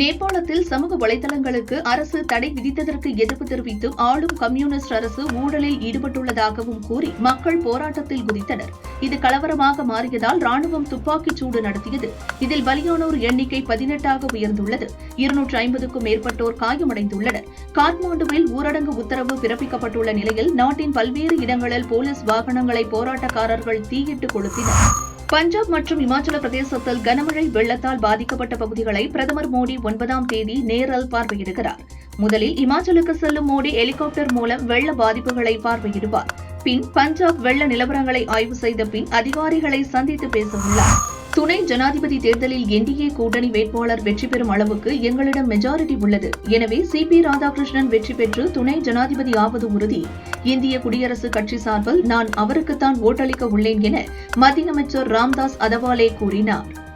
நேபாளத்தில் சமூக வலைதளங்களுக்கு அரசு தடை விதித்ததற்கு எதிர்ப்பு தெரிவித்து ஆளும் கம்யூனிஸ்ட் அரசு ஊழலில் ஈடுபட்டுள்ளதாகவும் கூறி மக்கள் போராட்டத்தில் குதித்தனர். இது கலவரமாக மாறியதால் ராணுவம் துப்பாக்கிச் சூடு நடத்தியது. இதில் பலியானோர் எண்ணிக்கை பதினெட்டாக உயர்ந்துள்ளது. இருநூற்று ஐம்பதுக்கும் மேற்பட்டோர் காயமடைந்துள்ளனர். காத்மாண்டுவில் ஊரடங்கு உத்தரவு பிறப்பிக்கப்பட்டுள்ள நிலையில் நாட்டின் பல்வேறு இடங்களில் போலீஸ் வாகனங்களை போராட்டக்காரர்கள் தீயிட்டு கொளுத்தினர். பஞ்சாப் மற்றும் இமாச்சல பிரதேசத்தில் கனமழை வெள்ளத்தால் பாதிக்கப்பட்ட பகுதிகளை பிரதமர் மோடி ஒன்பதாம் தேதி நேரில் பார்வையிடுகிறார். முதலில் இமாச்சலுக்கு செல்லும் மோடி ஹெலிகாப்டர் மூலம் வெள்ள பாதிப்புகளை பார்வையிடுவார். பின் பஞ்சாப் வெள்ள நிலவரங்களை ஆய்வு செய்த பின் அதிகாரிகளை சந்தித்து பேசவுள்ளார். துணை ஜனாதிபதி தேர்தலில் என்டிஏ கூட்டணி வேட்பாளர் வெற்றி பெறும் அளவுக்கு எங்களிடம் மெஜாரிட்டி உள்ளது. எனவே சி பி ராதாகிருஷ்ணன் வெற்றி பெற்று துணை ஜனாதிபதி ஆவது உறுதி. இந்திய குடியரசுக் கட்சி சார்பில் நான் அவருக்குத்தான் ஓட்டளிக்க உள்ளேன் என மத்திய அமைச்சர் ராம்தாஸ் அதவாலே கூறினார்.